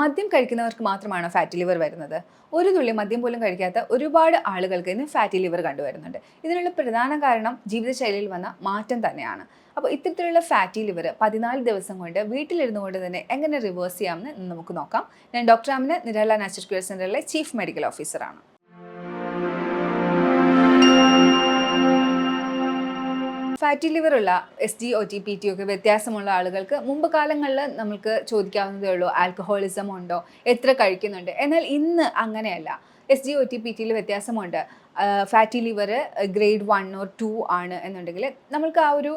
മദ്യം കഴിക്കുന്നവർക്ക് മാത്രമാണോ fatty liver വരുന്നത്? ഒരു തുള്ളി മദ്യം പോലും കഴിക്കാത്ത ഒരുപാട് ആളുകൾക്ക് ഇന്ന് ഫാറ്റി ലിവർ കണ്ടുവരുന്നുണ്ട്. ഇതിനുള്ള പ്രധാന കാരണം ജീവിതശൈലിയിൽ വന്ന മാറ്റം തന്നെയാണ്. അപ്പോൾ ഇത്തരത്തിലുള്ള ഫാറ്റി ലിവർ പതിനാല് ദിവസം കൊണ്ട് വീട്ടിലിരുന്നു കൊണ്ട് തന്നെ എങ്ങനെ റിവേഴ്സ് ചെയ്യാമെന്ന് നമുക്ക് നോക്കാം. ഞാൻ doctor Amin Nirala natural care സെന്ററിലെ ചീഫ് മെഡിക്കൽ ഓഫീസറാണ് fatty ലിവറുള്ള S D O T P T ഒക്കെ വ്യത്യാസമുള്ള ആളുകൾക്ക് മുമ്പ് കാലങ്ങളിൽ നമുക്ക് ചോദിക്കാവുന്നതേ ഉള്ളൂ ആൽക്കഹോളിസം ഉണ്ടോ എത്ര കഴിക്കുന്നുണ്ട്. എന്നാൽ ഇന്ന് അങ്ങനെയല്ല. S G O T P ടിയിൽ വ്യത്യാസമുണ്ട്. Fatty liver grade one or two ആണ് എന്നുണ്ടെങ്കിൽ നമ്മൾക്ക് ആ ഒരു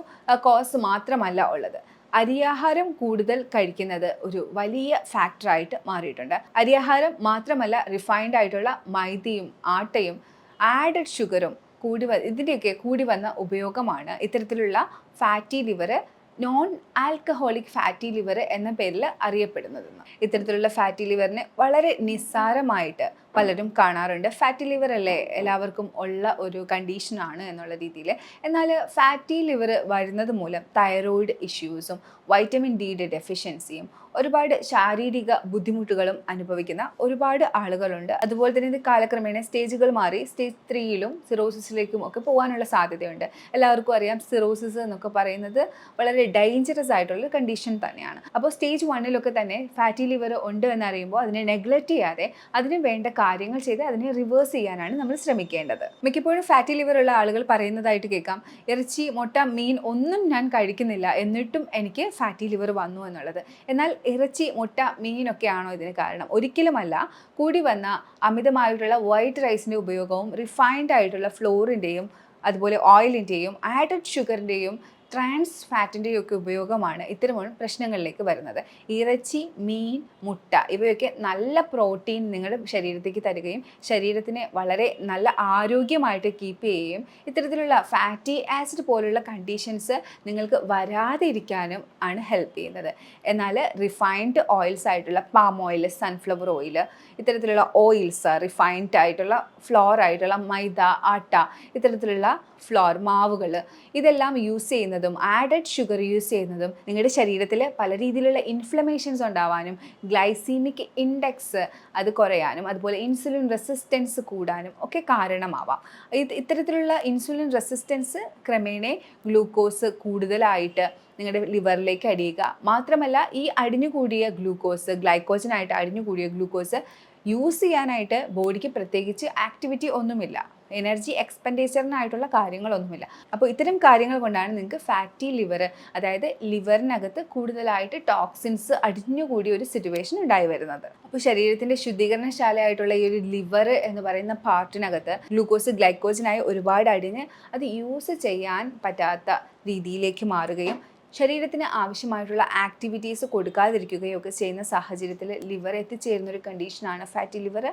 കോസ് മാത്രമല്ല ഉള്ളത്. അരിയാഹാരം കൂടുതൽ കഴിക്കുന്നത് ഒരു വലിയ ഫാക്ടറായിട്ട് മാറിയിട്ടുണ്ട്. അരിയാഹാരം മാത്രമല്ല റിഫൈൻഡ് ആയിട്ടുള്ള മൈദയും ആട്ടയും ആഡഡ് ഷുഗറും കൂടി ഇതിന്റെയൊക്കെ കൂടി വന്ന ഉപയോഗമാണ് ഇത്തരത്തിലുള്ള fatty liver non alcoholic fatty liver എന്ന പേരിൽ അറിയപ്പെടുന്നതെന്ന് ഇത്തരത്തിലുള്ള ഫാറ്റി ലിവറിനെ വളരെ നിസ്സാരമായിട്ട് പലരും കാണാറുണ്ട്. ഫാറ്റി ലിവർ അല്ലേ എല്ലാവർക്കും ഉള്ള ഒരു കണ്ടീഷനാണ് എന്നുള്ള രീതിയിൽ എന്നാൽ ഫാറ്റി ലിവർ വരുന്നത് മൂലം തൈറോയിഡ് ഇഷ്യൂസും വൈറ്റമിൻ ഡിയുടെ ഡെഫിഷ്യൻസിയും ഒരുപാട് ശാരീരിക ബുദ്ധിമുട്ടുകളും അനുഭവിക്കുന്ന ഒരുപാട് ആളുകളുണ്ട്. അതുപോലെ തന്നെ ഇത് കാലക്രമേണ സ്റ്റേജുകൾ മാറി സ്റ്റേജ് ത്രീയിലും സിറോസിസിലേക്കും ഒക്കെ പോകാനുള്ള സാധ്യതയുണ്ട്. എല്ലാവർക്കും അറിയാം സിറോസിസ് എന്നൊക്കെ പറയുന്നത് വളരെ ഡേഞ്ചറസ് ആയിട്ടുള്ള കണ്ടീഷൻ തന്നെയാണ്. അപ്പോൾ സ്റ്റേജ് വണ്ണിലൊക്കെ തന്നെ ഫാറ്റി ലിവർ ഉണ്ട് എന്നറിയുമ്പോൾ അതിനെ നെഗ്ലക്റ്റ് ചെയ്യാതെ അതിന് വേണ്ട കാര്യങ്ങൾ ചെയ്ത് അതിനെ റിവേഴ്സ് ചെയ്യാനാണ് നമ്മൾ ശ്രമിക്കേണ്ടത്. മിക്കപ്പോഴും ഫാറ്റി ലിവർ ഉള്ള ആളുകൾ പറയുന്നതായിട്ട് കേൾക്കാം ഇറച്ചി മുട്ട മീൻ ഒന്നും ഞാൻ കഴിക്കുന്നില്ല എന്നിട്ടും എനിക്ക് ഫാറ്റി ലിവർ വന്നു എന്നുള്ളത്. എന്നാൽ ഇറച്ചി മുട്ട മീനൊക്കെയാണോ ഇതിന് കാരണം? ഒരിക്കലുമല്ല. കൂടി വന്ന അമിതമായിട്ടുള്ള വൈറ്റ് റൈസിന്റെ ഉപയോഗവും റിഫൈൻഡ് ആയിട്ടുള്ള ഫ്ലോറിന്റെയും അതുപോലെ ഓയിലിന്റെയും ആഡഡ് ഷുഗറിന്റെയും ട്രാൻസ് ഫാറ്റിന്റെയൊക്കെ ഉപയോഗമാണ് ഇത്തരം പ്രശ്നങ്ങളിലേക്ക് വരുന്നത്. ഇറച്ചി മീൻ മുട്ട ഇവയൊക്കെ നല്ല പ്രോട്ടീൻ നിങ്ങളുടെ ശരീരത്തേക്ക് തരികയും ശരീരത്തിനെ വളരെ നല്ല ആരോഗ്യമായിട്ട് കീപ്പ് ചെയ്യുകയും ഇത്തരത്തിലുള്ള ഫാറ്റി ആസിഡ് പോലുള്ള കണ്ടീഷൻസ് നിങ്ങൾക്ക് വരാതെ ഇരിക്കാനും ആണ് ഹെൽപ്പ് ചെയ്യുന്നത്. എന്നാൽ റിഫൈൻഡ് ഓയിൽസ് ആയിട്ടുള്ള പാം ഓയിൽ സൺഫ്ലവർ ഓയിൽ ഇത്തരത്തിലുള്ള ഓയിൽസ് റിഫൈൻഡ് ആയിട്ടുള്ള ഫ്ലോർ ആയിട്ടുള്ള മൈദ ആട്ട ഇത്തരത്തിലുള്ള ഫ്ലോർ മാവുകൾ ഇതെല്ലാം യൂസ് ചെയ്യുന്നതും ആഡഡ് ഷുഗർ യൂസ് ചെയ്യുന്നതും നിങ്ങളുടെ ശരീരത്തിൽ പല രീതിയിലുള്ള ഇൻഫ്ലമേഷൻസ് ഉണ്ടാവാനും ഗ്ലൈസീമിക് ഇൻഡെക്സ് അത് കുറയാനും അതുപോലെ ഇൻസുലിൻ റെസിസ്റ്റൻസ് കൂടാനും ഒക്കെ കാരണമാവാം. ഇത് ഇത്തരത്തിലുള്ള ഇൻസുലിൻ റെസിസ്റ്റൻസ് ക്രമേണ ഗ്ലൂക്കോസ് കൂടുതലായിട്ട് നിങ്ങളുടെ ലിവറിലേക്ക് അടിയുക. മാത്രമല്ല ഈ അടിഞ്ഞുകൂടിയ ഗ്ലൂക്കോസ് ഗ്ലൈക്കോജനായിട്ട് അടിഞ്ഞുകൂടിയ ഗ്ലൂക്കോസ് യൂസ് ചെയ്യാനായിട്ട് ബോഡിക്ക് പ്രത്യേകിച്ച് ആക്ടിവിറ്റി ഒന്നുമില്ല. എനർജി എക്സ്പെൻഡിച്ചറിനായിട്ടുള്ള കാര്യങ്ങളൊന്നുമില്ല. അപ്പോൾ ഇത്തരം കാര്യങ്ങൾ കൊണ്ടാണ് നിങ്ങൾക്ക് ഫാറ്റി ലിവർ അതായത് ലിവറിനകത്ത് കൂടുതലായിട്ട് ടോക്സിൻസ് അടിഞ്ഞുകൂടിയ ഒരു സിറ്റുവേഷൻ ഉണ്ടായി വരുന്നത്. അപ്പോൾ ശരീരത്തിന്റെ ശുദ്ധീകരണശാലയായിട്ടുള്ള ഈ ഒരു ലിവർ എന്ന് പറയുന്ന പാർട്ടിനകത്ത് ഗ്ലൂക്കോസ് ഗ്ലൈക്കോജനായി ഒരുപാട് അടിഞ്ഞ് അത് യൂസ് ചെയ്യാൻ പറ്റാത്ത രീതിയിലേക്ക് മാറുകയും ശരീരത്തിന് ആവശ്യമായിട്ടുള്ള ആക്ടിവിറ്റീസ് കൊടുക്കാതിരിക്കുകയോ ഒക്കെ ചെയ്യുന്ന സാഹചര്യത്തിൽ ലിവർ എത്തിച്ചേരുന്ന ഒരു കണ്ടീഷനാണ് ഫാറ്റി ലിവർ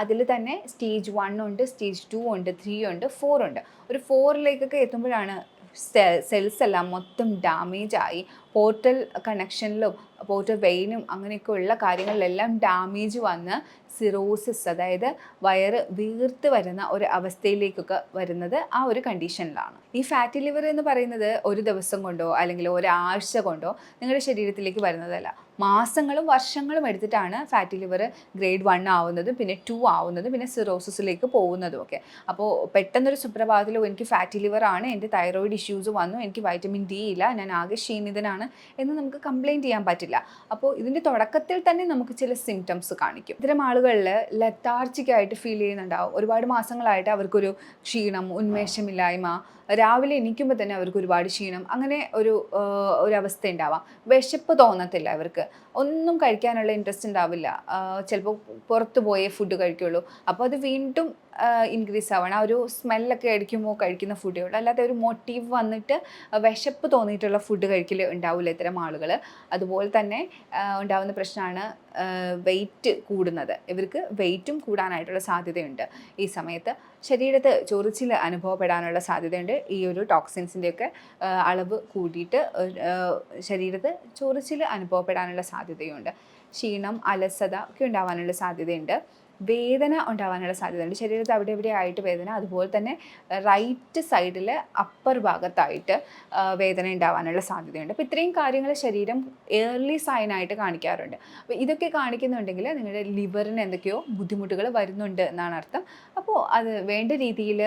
അതിൽ തന്നെ സ്റ്റേജ് വൺ ഉണ്ട് സ്റ്റേജ് ടു ഉണ്ട് ത്രീ ഉണ്ട് ഫോർ ഉണ്ട്. ഒരു ഫോറിലേക്കൊക്കെ എത്തുമ്പോഴാണ് സെൽസ് എല്ലാം മൊത്തം ഡാമേജ് ആയി. പോർട്ടൽ കണക്ഷനിലും പോർട്ടൽ വെയിനും അങ്ങനെയൊക്കെ ഉള്ള കാര്യങ്ങളിലെല്ലാം ഡാമേജ് വന്ന് സിറോസിസ് അതായത് വയറ് വീർത്ത് വരുന്ന ഒരു അവസ്ഥയിലേക്കൊക്കെ വരുന്നത് ആ ഒരു കണ്ടീഷനിലാണ്. ഈ ഫാറ്റി ലിവർ എന്ന് പറയുന്നത് ഒരു ദിവസം കൊണ്ടോ അല്ലെങ്കിൽ ഒരാഴ്ച കൊണ്ടോ നിങ്ങളുടെ ശരീരത്തിലേക്ക് വരുന്നതല്ല. മാസങ്ങളും വർഷങ്ങളും എടുത്തിട്ടാണ് ഫാറ്റി ലിവർ ഗ്രേഡ് വൺ ആവുന്നതും പിന്നെ ടു ആവുന്നതും പിന്നെ സിറോസിസിലേക്ക് പോകുന്നതും ഒക്കെ. അപ്പോൾ പെട്ടെന്നൊരു സുപ്രഭാതത്തിലോ എനിക്ക് ഫാറ്റി ലിവർ ആണ് എന്റെ തൈറോയിഡ് ഇഷ്യൂസ് വന്നു എനിക്ക് വൈറ്റമിൻ ഡി ഇല്ല ഞാൻ ആകെ ക്ഷീണിതനാണ് എന്ന് നമുക്ക് കംപ്ലയിന്റ് ചെയ്യാൻ പറ്റില്ല. അപ്പോൾ ഇതിന്റെ തുടക്കത്തിൽ തന്നെ നമുക്ക് ചില സിംറ്റംസ് കാണിക്കും. ഇത്തരം ആളുകളിൽ ലത്താർജിക്കായിട്ട് ഫീൽ ചെയ്യുന്നുണ്ടാവും. ഒരുപാട് മാസങ്ങളായിട്ട് അവർക്കൊരു ക്ഷീണം ഉന്മേഷമില്ലായ്മ രാവിലെ എണീക്കുമ്പോൾ തന്നെ അവർക്ക് ഒരുപാട് ക്ഷീണം അങ്ങനെ ഒരു ഒരു അവസ്ഥ ഉണ്ടാവാം വിശപ്പ് തോന്നത്തില്ല അവർക്ക്. ഒന്നും കഴിക്കാനുള്ള ഇൻട്രസ്റ്റ് ഉണ്ടാവില്ല. ചിലപ്പോൾ പുറത്ത് പോയേ ഫുഡ് കഴിക്കുള്ളൂ. അപ്പോൾ അത് വീണ്ടും ഇൻക്രീസ് ആവണം. ആ ഒരു സ്മെല്ലൊക്കെ അടിക്കുമ്പോൾ കഴിക്കുന്ന ഫുഡേ ഉള്ളൂ അല്ലാതെ ഒരു മോട്ടീവ് വന്നിട്ട് വിശപ്പ് തോന്നിയിട്ടുള്ള ഫുഡ് കഴിക്കൽ ഉണ്ടാവില്ല ഇത്തരം ആളുകൾ അതുപോലെ തന്നെ ഉണ്ടാവുന്ന പ്രശ്നമാണ് വെയിറ്റ് കൂടുന്നത്. ഇവർക്ക് വെയിറ്റും കൂടാനായിട്ടുള്ള സാധ്യതയുണ്ട് ഈ സമയത്ത്. ശരീരത്ത് ചൊറിച്ചിൽ അനുഭവപ്പെടാനുള്ള സാധ്യതയുണ്ട്. ഈ ഒരു ടോക്സിൻസിന്റെയൊക്കെ അളവ് കൂടിയിട്ട് ശരീരത്ത് ചൊറിച്ചിൽ അനുഭവപ്പെടാനുള്ള സാധ്യതയുണ്ട്. ക്ഷീണം അലസത ഒക്കെ ഉണ്ടാവാനുള്ള സാധ്യതയുണ്ട്. വേദന ഉണ്ടാവാനുള്ള സാധ്യതയുണ്ട്. ശരീരത്തിൽ അവിടെ ഇവിടെ ആയിട്ട് വേദന അതുപോലെ തന്നെ റൈറ്റ് സൈഡിൽ അപ്പർ ഭാഗത്തായിട്ട് വേദന ഉണ്ടാവാനുള്ള സാധ്യതയുണ്ട്. അപ്പോൾ ഇത്രയും കാര്യങ്ങൾ ശരീരം ഏർലി സൈനായിട്ട് കാണിക്കാറുണ്ട്. അപ്പോൾ ഇതൊക്കെ കാണിക്കുന്നുണ്ടെങ്കിൽ നിങ്ങളുടെ ലിവറിന് എന്തൊക്കെയോ ബുദ്ധിമുട്ടുകൾ വരുന്നുണ്ട് എന്നാണ് അർത്ഥം. അപ്പോൾ അത് വേണ്ട രീതിയിൽ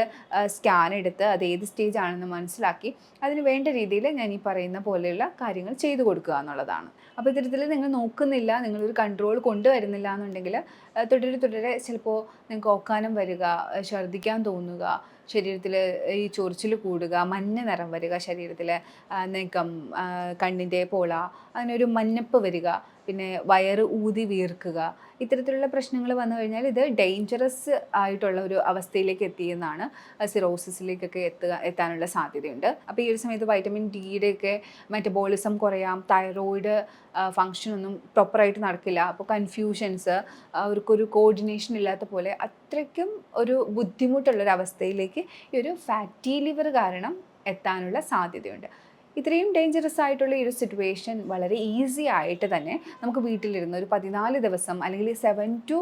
സ്കാൻ എടുത്ത് അത് ഏത് സ്റ്റേജ് ആണെന്ന് മനസ്സിലാക്കി അതിന് വേണ്ട രീതിയിൽ ഞാൻ ഈ പറയുന്ന പോലെയുള്ള കാര്യങ്ങൾ ചെയ്തു കൊടുക്കുക എന്നുള്ളതാണ്. അപ്പോൾ ഇത്തരത്തിൽ നിങ്ങൾ നോക്കുന്നില്ല നിങ്ങളൊരു കൺട്രോൾ കൊണ്ടുവരുന്നില്ല എന്നുണ്ടെങ്കിൽ തുടരെ തുടരെ ചിലപ്പോൾ നിങ്ങൾക്ക് ഓക്കാനം വരിക ഛർദ്ദിക്കാൻ തോന്നുക ശരീരത്തിൽ ഈ ചൊറിച്ചിൽ കൂടുക മഞ്ഞ നിറം വരിക ശരീരത്തിൽ നീക്കം കണ്ണിന്റെ പോള അങ്ങനെ ഒരു മഞ്ഞപ്പ് വരിക പിന്നെ വയറ് ഊതി വീർക്കുക ഇത്തരത്തിലുള്ള പ്രശ്നങ്ങൾ വന്നു കഴിഞ്ഞാൽ ഇത് ഡേഞ്ചറസ് ആയിട്ടുള്ള ഒരു അവസ്ഥയിലേക്ക് എത്തിയെന്നാണ് സിറോസിസിലേക്കൊക്കെ എത്തുക എത്താനുള്ള സാധ്യതയുണ്ട്. അപ്പോൾ ഈ ഒരു സമയത്ത് വൈറ്റമിൻ ഡിയുടെ ഒക്കെ മെറ്റബോളിസം കുറയാം തൈറോയിഡ് ഫങ്ഷൻ ഒന്നും പ്രോപ്പറായിട്ട് നടക്കില്ല. അപ്പോൾ കൺഫ്യൂഷൻസ് അവർക്കൊരു കോർഡിനേഷൻ ഇല്ലാത്ത പോലെ അത്രയ്ക്കും ഒരു ബുദ്ധിമുട്ടുള്ളൊരവസ്ഥയിലേക്ക് ഈ ഒരു ഫാറ്റി ലിവർ കാരണം എത്താനുള്ള സാധ്യതയുണ്ട്. ഇത്രയും ഡേഞ്ചറസ് ആയിട്ടുള്ള ഒരു സിറ്റുവേഷൻ വളരെ ഈസി ആയിട്ട് തന്നെ നമുക്ക് വീട്ടിലിരുന്ന് ഒരു പതിനാല് ദിവസം അല്ലെങ്കിൽ സെവൻ ടു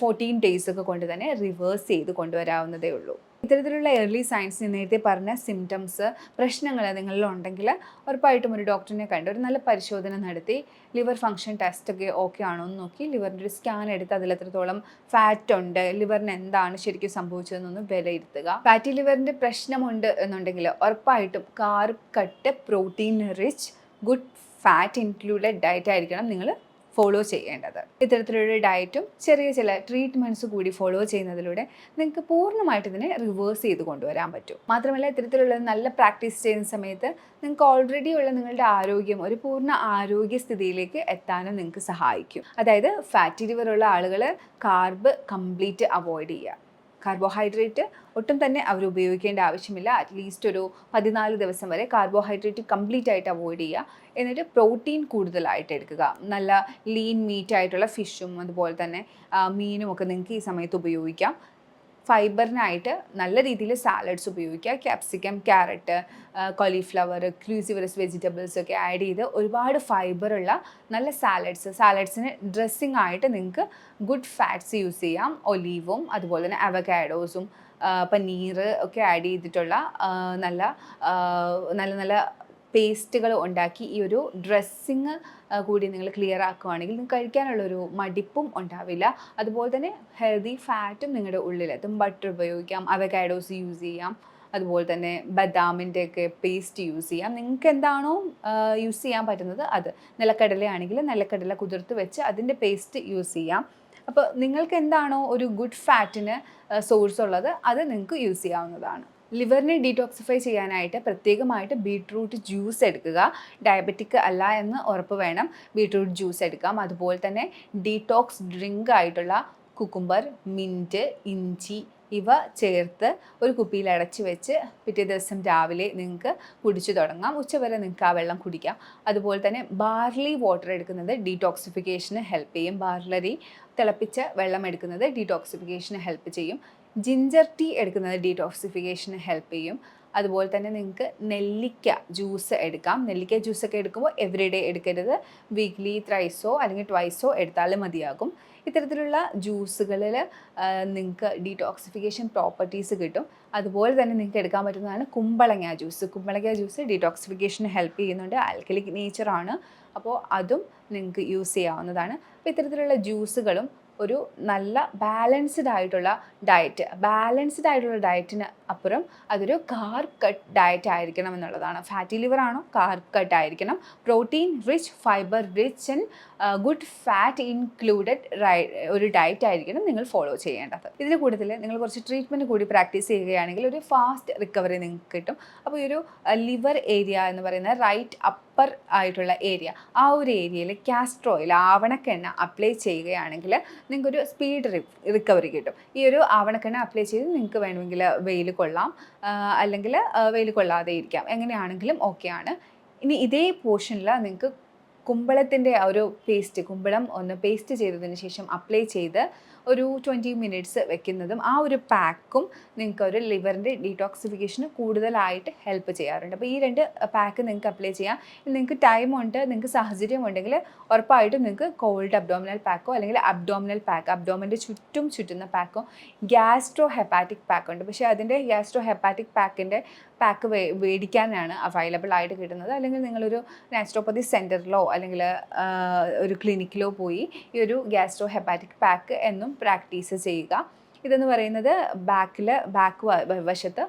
ഫോർട്ടീൻ ഡേയ്സ് ഒക്കെ കൊണ്ട് തന്നെ റിവേഴ്സ് ചെയ്ത് കൊണ്ടുവരാവുന്നതേ ഉള്ളൂ. ഇത്തരത്തിലുള്ള ഏർലി സയൻസ് നേരത്തെ പറഞ്ഞ സിംറ്റംസ് പ്രശ്നങ്ങൾ നിങ്ങളിലുണ്ടെങ്കിൽ ഉറപ്പായിട്ടും ഒരു ഡോക്ടറിനെ കണ്ട് ഒരു നല്ല പരിശോധന നടത്തി ലിവർ ഫങ്ഷൻ ടെസ്റ്റ് ഒക്കെ ഓക്കെ ആണോ എന്ന് നോക്കി ലിവറിന്റെ ഒരു സ്കാൻ എടുത്ത് അതിൽ എത്രത്തോളം ഫാറ്റ് ഉണ്ട് ലിവറിന് എന്താണ് ശരിക്കും സംഭവിച്ചതെന്നൊന്ന് വിലയിരുത്തുക. ഫാറ്റി ലിവറിന്റെ പ്രശ്നമുണ്ട് എന്നുണ്ടെങ്കിൽ ഉറപ്പായിട്ടും carb cut protein rich good fat included diet ആയിരിക്കണം നിങ്ങൾ ഫോളോ ചെയ്യേണ്ടത്. ഇത്തരത്തിലൊരു ഡയറ്റും ചെറിയ ചില ട്രീറ്റ്മെന്റ്സ് കൂടി ഫോളോ ചെയ്യുന്നതിലൂടെ നിങ്ങൾക്ക് പൂർണമായിട്ട് ഇതിനെ റിവേഴ്സ് ചെയ്ത് കൊണ്ടുവരാൻ പറ്റും. മാത്രമല്ല ഇത്തരത്തിലുള്ള നല്ല പ്രാക്ടീസ് ചെയ്യുന്ന സമയത്ത് നിങ്ങൾക്ക് ഓൾറെഡി ഉള്ള നിങ്ങളുടെ ആരോഗ്യം ഒരു പൂർണ ആരോഗ്യസ്ഥിതിയിലേക്ക് എത്താനും നിങ്ങൾക്ക് സഹായിക്കും. അതായത് ഫാറ്റി ലിവർ ഉള്ള ആളുകൾ കാർബ് കംപ്ലീറ്റ് അവോയ്ഡ് ചെയ്യുക. കാർബോഹൈഡ്രേറ്റ് ഒട്ടും തന്നെ അവർ ഉപയോഗിക്കേണ്ട ആവശ്യമില്ല. അറ്റ്ലീസ്റ്റ് ഒരു പതിനാല് ദിവസം വരെ കാർബോഹൈഡ്രേറ്റ് കംപ്ലീറ്റ് ആയിട്ട് അവോയ്ഡ് ചെയ്യുക. എന്നിട്ട് പ്രോട്ടീൻ കൂടുതലായിട്ട് എടുക്കുക. നല്ല ലീൻ മീറ്റ് ആയിട്ടുള്ള ഫിഷും അതുപോലെ തന്നെ മീനും ഒക്കെ നിങ്ങൾക്ക് ഈ സമയത്ത് ഉപയോഗിക്കാം. ഫൈബറിനായിട്ട് നല്ല രീതിയിൽ സാലഡ്സ് ഉപയോഗിക്കുക. Capsicum carrot cauliflower cruciferous vegetables ഒക്കെ ആഡ് ചെയ്ത് ഒരുപാട് ഫൈബറുള്ള നല്ല സാലഡ്സ്. സാലഡ്സിന് ഡ്രസ്സിംഗ് ആയിട്ട് നിങ്ങൾക്ക് ഗുഡ് ഫാറ്റ്സ് യൂസ് ചെയ്യാം. ഒലീവും അതുപോലെ തന്നെ അവക്കാഡോസും പനീർ ഒക്കെ ആഡ് ചെയ്തിട്ടുള്ള നല്ല നല്ല നല്ല പേസ്റ്റുകൾ ഉണ്ടാക്കി ഈ ഒരു ഡ്രസ്സിങ് കൂടി നിങ്ങൾ ക്ലിയർ ആക്കുകയാണെങ്കിൽ നിങ്ങൾക്ക് കഴിക്കാനുള്ളൊരു മടിപ്പും ഉണ്ടാവില്ല. അതുപോലെ തന്നെ ഹെൽത്തി ഫാറ്റും നിങ്ങളുടെ ഉള്ളിലെത്തും ബട്ടർ ഉപയോഗിക്കാം അവക്കാഡോസ് യൂസ് ചെയ്യാം. അതുപോലെ തന്നെ ബദാമിന്റെ ഒക്കെ പേസ്റ്റ് യൂസ് ചെയ്യാം. നിങ്ങൾക്ക് എന്താണോ യൂസ് ചെയ്യാൻ പറ്റുന്നത് അത്. നിലക്കടലയാണെങ്കിൽ നിലക്കടല കുതിർത്ത് വെച്ച് അതിന്റെ പേസ്റ്റ് യൂസ് ചെയ്യാം. അപ്പോൾ നിങ്ങൾക്ക് എന്താണോ ഒരു ഗുഡ് ഫാറ്റിന് സോഴ്സ് ഉള്ളത് അത് നിങ്ങൾക്ക് യൂസ് ചെയ്യാവുന്നതാണ്. ലിവറിനെ ഡീടോക്സിഫൈ ചെയ്യാനായിട്ട് പ്രത്യേകമായിട്ട് ബീട്രൂട്ട് ജ്യൂസ് എടുക്കുക. ഡയബറ്റിക് അല്ല എന്ന് ഉറപ്പ് വേണം. ബീട്രൂട്ട് ജ്യൂസ് എടുക്കാം. അതുപോലെ തന്നെ ഡീടോക്സ് ഡ്രിങ്ക് ആയിട്ടുള്ള കുക്കുംബർ മിന്റ് ഇഞ്ചി ഇവ ചേർത്ത് ഒരു കുപ്പിയിൽ അടച്ചു വെച്ച് പിറ്റേ ദിവസം രാവിലെ നിങ്ങൾക്ക് കുടിച്ചു തുടങ്ങാം. ഉച്ചവരെ നിങ്ങൾക്ക് ആ വെള്ളം കുടിക്കാം. അതുപോലെ തന്നെ ബാർലി വാട്ടർ എടുക്കുന്നത് ഡീടോക്സിഫിക്കേഷന് ഹെൽപ്പ് ചെയ്യും. ബാർലറി തിളപ്പിച്ച വെള്ളം എടുക്കുന്നത് ഡീടോക്സിഫിക്കേഷന് ഹെൽപ്പ് ചെയ്യും. ജിഞ്ചർ ടീ എടുക്കുന്നത് ഡീടോക്സിഫിക്കേഷന് ഹെൽപ്പ് ചെയ്യും. അതുപോലെ തന്നെ നിങ്ങൾക്ക് നെല്ലിക്ക ജ്യൂസ് എടുക്കാം. നെല്ലിക്ക ജ്യൂസൊക്കെ എടുക്കുമ്പോൾ എവറി ഡേ എടുക്കരുത്. വീക്ക്ലി ത്രൈസോ അല്ലെങ്കിൽ ട്വൈസോ എടുത്താലും മതിയാകും. ഇത്തരത്തിലുള്ള ജ്യൂസുകളിൽ നിങ്ങൾക്ക് ഡീടോക്സിഫിക്കേഷൻ പ്രോപ്പർട്ടീസ് കിട്ടും. അതുപോലെ തന്നെ നിങ്ങൾക്ക് എടുക്കാൻ പറ്റുന്നതാണ് കുമ്പളങ്ങ ജ്യൂസ് കുമ്പളങ്ങ ജ്യൂസ് ഡീടോക്സിഫിക്കേഷന് ഹെൽപ്പ് ചെയ്യുന്നുണ്ട്. ആൽക്കലിക് നേച്ചറാണ് അപ്പോൾ അതും നിങ്ങൾക്ക് യൂസ് ചെയ്യാവുന്നതാണ്. അപ്പോൾ ഇത്തരത്തിലുള്ള ജ്യൂസുകളും ഒരു നല്ല ബാലൻസ്ഡ് ആയിട്ടുള്ള ഡയറ്റ് ബാലൻസ്ഡ് ആയിട്ടുള്ള ഡയറ്റിന് അപ്പുറം അതൊരു കാർബ് കട്ട് ഡയറ്റ് ആയിരിക്കണം എന്നുള്ളതാണ്. ഫാറ്റി ലിവർ ആണോ? കാർബ് കട്ട് ആയിരിക്കണം. Protein rich fibre rich and good fat included ഒരു ഡയറ്റ് ആയിരിക്കണം നിങ്ങൾ ഫോളോ ചെയ്യേണ്ടത്. ഇതിന് കൂടുതൽ നിങ്ങൾ കുറച്ച് ട്രീറ്റ്മെന്റ് കൂടി പ്രാക്ടീസ് ചെയ്യുകയാണെങ്കിൽ ഒരു ഫാസ്റ്റ് റിക്കവറി നിങ്ങൾക്ക് കിട്ടും. അപ്പോൾ ഈ ഒരു ലിവർ ഏരിയ എന്ന് പറയുന്ന റൈറ്റ് അപ്പർ ആയിട്ടുള്ള ഏരിയ ആ ഒരു ഏരിയയിൽ കാസ്ട്രോയിൽ ആവണക്കെണ്ണ അപ്ലൈ ചെയ്യുകയാണെങ്കിൽ നിങ്ങൾക്കൊരു സ്പീഡ് റിക്കവറി കിട്ടും. ഈ ഒരു ആവണക്കെണ്ണ അപ്ലൈ ചെയ്ത് നിങ്ങൾക്ക് വേണമെങ്കിൽ വെയിൽ കൊള്ളാം. അല്ലെങ്കിൽ വെയിൽ കൊള്ളാതെ ഇരിക്കാം. എങ്ങനെയാണെങ്കിലും ഓക്കെയാണ് ഇനി ഇതേ പോർഷനിൽ നിങ്ങൾക്ക് കുമ്പളത്തിന്റെ ഒരു പേസ്റ്റ് കുമ്പളം ഒന്ന് പേസ്റ്റ് ചെയ്തതിന് ശേഷം അപ്ലൈ ചെയ്ത് ഒരു ട്വന്റി മിനിറ്റ്സ് വെക്കുന്നതും ആ ഒരു പാക്കും നിങ്ങൾക്ക് ഒരു ലിവറിന്റെ ഡീടോക്സിഫിക്കേഷന് കൂടുതലായിട്ട് ഹെൽപ്പ് ചെയ്യാറുണ്ട്. അപ്പോൾ ഈ രണ്ട് പാക്ക് നിങ്ങൾക്ക് അപ്ലൈ ചെയ്യാം. നിങ്ങൾക്ക് ടൈമുണ്ട് നിങ്ങൾക്ക് സാഹചര്യം ഉണ്ടെങ്കിൽ ഉറപ്പായിട്ടും നിങ്ങൾക്ക് കോൾഡ് അബ്ഡോമിനൽ പാക്കോ അല്ലെങ്കിൽ അബ്ഡോമിനൽ പാക്ക് അബ്ഡോമിന്റെ ചുറ്റും ചുറ്റുന്ന പാക്കോ ഗ്യാസ്ട്രോ ഹെപ്പാറ്റിക് പാക്കുണ്ട് പക്ഷേ അതിന്റെ ഗ്യാസ്ട്രോ ഹെപ്പാറ്റിക് പാക്കിന്റെ പാക്ക് മേടിക്കാനാണ് അവൈലബിൾ ആയിട്ട് കിട്ടുന്നത്. അല്ലെങ്കിൽ നിങ്ങളൊരു നാച്ചുറോപ്പതി സെന്ററിലോ അല്ലെങ്കിൽ ഒരു ക്ലിനിക്കിലോ പോയി ഈ ഒരു ഗ്യാസ്ട്രോ ഹെപ്പാറ്റിക് പാക്ക് എന്നും പ്രാക്ടീസ് ചെയ്യുക. ഇതെന്ന് പറയുന്നത് ബാക്കിൽ ബാക്ക് വശത്ത്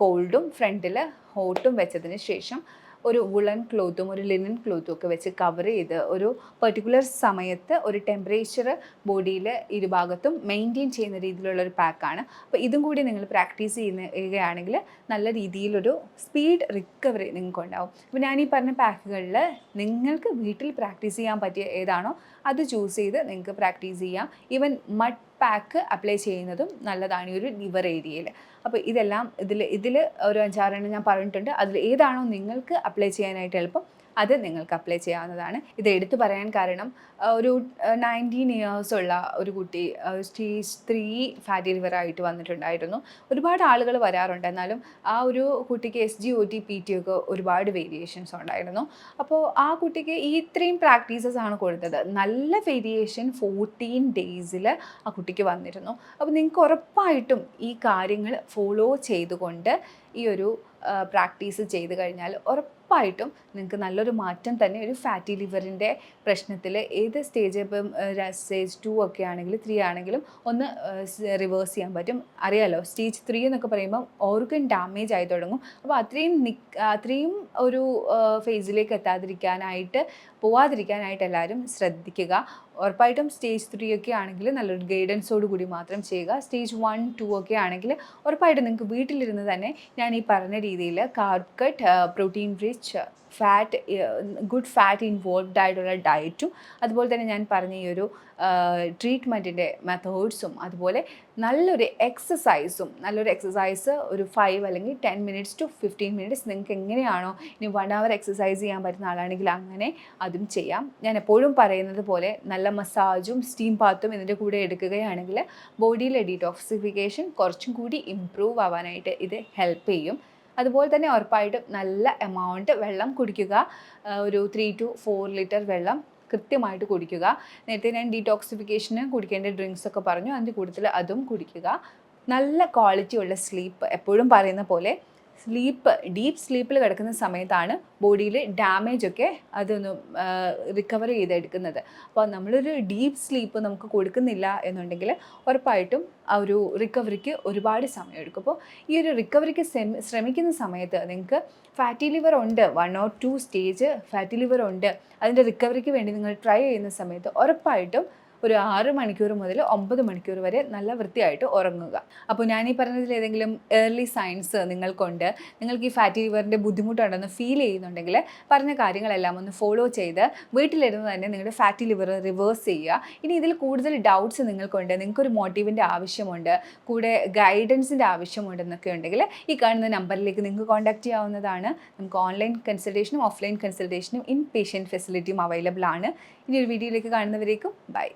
കോൾഡും ഫ്രണ്ടിൽ ഹോട്ടും വെച്ചതിന് ശേഷം ഒരു വുളൻ ക്ലോത്തും ഒരു ലിനൻ ക്ലോത്തും ഒക്കെ വെച്ച് കവർ ചെയ്ത് ഒരു പെർട്ടിക്കുലർ സമയത്ത് ഒരു ടെമ്പറേച്ചർ ബോഡിയിൽ ഇരുഭാഗത്തും മെയിന്റെയിൻ ചെയ്യുന്ന രീതിയിലുള്ള ഒരു പാക്കാണ് അപ്പോൾ ഇതും കൂടി നിങ്ങൾ പ്രാക്ടീസ് ചെയ്യുകയാണെങ്കിൽ നല്ല രീതിയിലൊരു സ്പീഡ് റിക്കവറി നിങ്ങൾക്ക് ഉണ്ടാവും. അപ്പോൾ ഞാൻ ഈ പറഞ്ഞ പാക്കുകളിൽ നിങ്ങൾക്ക് വീട്ടിൽ പ്രാക്ടീസ് ചെയ്യാൻ പറ്റിയ ഏതാണോ അത് ചൂസ് ചെയ്ത് നിങ്ങൾക്ക് പ്രാക്ടീസ് ചെയ്യാം. ഈവൻ മഡ് പാക്ക് അപ്ലൈ ചെയ്യുന്നതും നല്ലതാണ് ഈ ഒരു ലിവർ ഏരിയയിൽ അപ്പോൾ ഇതെല്ലാം ഇതിൽ ഇതിൽ ഒരു അഞ്ചാറെണ്ണം ഞാൻ പറഞ്ഞിട്ടുണ്ട്. അതിൽ ഏതാണോ നിങ്ങൾക്ക് അപ്ലൈ ചെയ്യാനായിട്ട് എളുപ്പം. അത് നിങ്ങൾക്ക് അപ്ലൈ ചെയ്യാവുന്നതാണ്. ഇത് എടുത്തു പറയാൻ കാരണം ഒരു നയന്റീൻ ഇയേഴ്സ് ഉള്ള ഒരു കുട്ടി സ്റ്റേജ് ത്രീ ഫാറ്റി ലിവർ ആയിട്ട് വന്നിട്ടുണ്ടായിരുന്നു. ഒരുപാട് ആളുകൾ വരാറുണ്ട്. എന്നാലും ആ ഒരു കുട്ടിക്ക് S G O T P T ഒക്കെ ഒരുപാട് വേരിയേഷൻസ് ഉണ്ടായിരുന്നു. അപ്പോൾ ആ കുട്ടിക്ക് ഈ ഇത്രയും പ്രാക്ടീസസ് ആണ് കൊടുത്തത്. നല്ല വേരിയേഷൻ ഫോർട്ടീൻ ഡേയ്സിൽ ആ കുട്ടിക്ക് വന്നിരുന്നു. അപ്പോൾ നിങ്ങൾക്ക് ഉറപ്പായിട്ടും ഈ കാര്യങ്ങൾ ഫോളോ ചെയ്തുകൊണ്ട് ഈ ഒരു പ്രാക്ടീസ് ചെയ്ത് കഴിഞ്ഞാൽ ഉറപ്പായിട്ടും നിങ്ങൾക്ക് നല്ലൊരു മാറ്റം തന്നെ ഒരു ഫാറ്റി ലിവറിന്റെ പ്രശ്നത്തിൽ ഏത് സ്റ്റേജ് ഇപ്പം സ്റ്റേജ് ടു ഒക്കെ ആണെങ്കിലും ത്രീ ആണെങ്കിലും ഒന്ന് റിവേഴ്സ് ചെയ്യാൻ പറ്റും. അറിയാലോ സ്റ്റേജ് ത്രീ എന്നൊക്കെ പറയുമ്പോൾ ഓർഗൻ ഡാമേജ് ആയി തുടങ്ങും. അപ്പോൾ അത്രയും നിക് അത്രയും ഒരു ഫേസിലേക്ക് എത്താതിരിക്കാനായിട്ട് പോവാതിരിക്കാനായിട്ട് എല്ലാവരും ശ്രദ്ധിക്കുക. ഉറപ്പായിട്ടും സ്റ്റേജ് ത്രീ ഒക്കെ ആണെങ്കിൽ നല്ലൊരു ഗൈഡൻസോട് കൂടി മാത്രം ചെയ്യുക. സ്റ്റേജ് വൺ ടു ഒക്കെ ആണെങ്കിൽ ഉറപ്പായിട്ടും നിങ്ങൾക്ക് വീട്ടിലിരുന്ന് തന്നെ ഞാൻ ഈ പറഞ്ഞ രീതിയിൽ carb cut protein rich fat good fat involved ആയിട്ടുള്ള ഡയറ്റും അതുപോലെ തന്നെ ഞാൻ പറഞ്ഞ ഈ ഒരു ട്രീറ്റ്മെന്റിന്റെ മെത്തേഡ്സും അതുപോലെ നല്ലൊരു എക്സസൈസും നല്ലൊരു എക്സസൈസ് ഒരു ഫൈവ് അല്ലെങ്കിൽ ten minutes to fifteen minutes നിങ്ങൾക്ക് എങ്ങനെയാണോ ഇനി വൺ അവർ എക്സസൈസ് ചെയ്യാൻ പറ്റുന്ന ആളാണെങ്കിൽ അങ്ങനെ അതും ചെയ്യാം. ഞാൻ എപ്പോഴും പറയുന്നത് പോലെ നല്ല മസാജും സ്റ്റീം പാത്തും ഇതിന്റെ കൂടെ എടുക്കുകയാണെങ്കിൽ ബോഡിയിലെ ഡീടോക്സിഫിക്കേഷൻ കുറച്ചും കൂടി ഇമ്പ്രൂവ് ആവാനായിട്ട് ഇത് ഹെൽപ്പ് ചെയ്യും. അതുപോലെ തന്നെ ഉറപ്പായിട്ടും നല്ല എമൗണ്ട് വെള്ളം കുടിക്കുക. ഒരു ത്രീ ടു ഫോർ ലിറ്റർ വെള്ളം കൃത്യമായിട്ട് കുടിക്കുക. നേരത്തെ ഞാൻ ഡീടോക്സിഫിക്കേഷന് കുടിക്കേണ്ട ഡ്രിങ്ക്സ് ഒക്കെ പറഞ്ഞു. അതിന്റെ കൂടുതൽ അതും കുടിക്കുക. നല്ല ക്വാളിറ്റി ഉള്ള സ്ലീപ്പ് എപ്പോഴും പറയുന്ന പോലെ സ്ലീപ്പ് ഡീപ്പ് സ്ലീപ്പിൽ കിടക്കുന്ന സമയത്താണ് ബോഡിയിൽ ഡാമേജ് ഒക്കെ അതൊന്ന് റിക്കവർ ചെയ്തെടുക്കുന്നത്. അപ്പോൾ നമ്മളൊരു ഡീപ്പ് സ്ലീപ്പ് നമുക്ക് കൊടുക്കുന്നില്ല എന്നുണ്ടെങ്കിൽ ഉറപ്പായിട്ടും ആ ഒരു റിക്കവറിക്ക് ഒരുപാട് സമയം എടുക്കും അപ്പോൾ ഈ ഒരു റിക്കവറിക്ക് ശ്രമിക്കുന്ന സമയത്ത് നിങ്ങൾക്ക് ഫാറ്റി ലിവർ ഉണ്ട് one or two stage fatty liver ഉണ്ട്. അതിന്റെ റിക്കവറിക്ക് വേണ്ടി നിങ്ങൾ ട്രൈ ചെയ്യുന്ന സമയത്ത് ഉറപ്പായിട്ടും ഒരു ആറ് മണിക്കൂർ മുതൽ ഒമ്പത് മണിക്കൂർ വരെ നല്ല വൃത്തിയായിട്ട് ഉറങ്ങുക. അപ്പോൾ ഞാൻ ഈ പറഞ്ഞതിൽ ഏതെങ്കിലും ഏർലി സയൻസ് നിങ്ങൾക്കുണ്ട്. നിങ്ങൾക്ക് ഈ ഫാറ്റി ലിവറിന്റെ ബുദ്ധിമുട്ടുണ്ടെന്ന് ഫീൽ ചെയ്യുന്നുണ്ടെങ്കിൽ പറഞ്ഞ കാര്യങ്ങളെല്ലാം ഒന്ന് ഫോളോ ചെയ്ത് വീട്ടിലിരുന്ന് തന്നെ നിങ്ങളുടെ ഫാറ്റി ലിവർ റിവേഴ്സ് ചെയ്യുക. ഇനി ഇതിൽ കൂടുതൽ ഡൗട്ട്സ് നിങ്ങൾക്കുണ്ട്. നിങ്ങൾക്കൊരു മോട്ടീവിന്റെ ആവശ്യമുണ്ട്. കൂടെ ഗൈഡൻസിന്റെ ആവശ്യമുണ്ടെന്നൊക്കെ ഉണ്ടെങ്കിൽ ഈ കാണുന്ന നമ്പറിലേക്ക് നിങ്ങൾക്ക് കോൺടാക്റ്റ് ചെയ്യാവുന്നതാണ്. നമുക്ക് ഓൺലൈൻ കൺസൾട്ടേഷനും ഓഫ്ലൈൻ കൺസൾട്ടേഷനും ഇൻ പേഷ്യന്റ് ഫെസിലിറ്റിയും അവൈലബിൾ ആണ്. ഇനി ഒരു വീഡിയോയിലേക്ക് കാണുന്നവരേക്കും ബൈ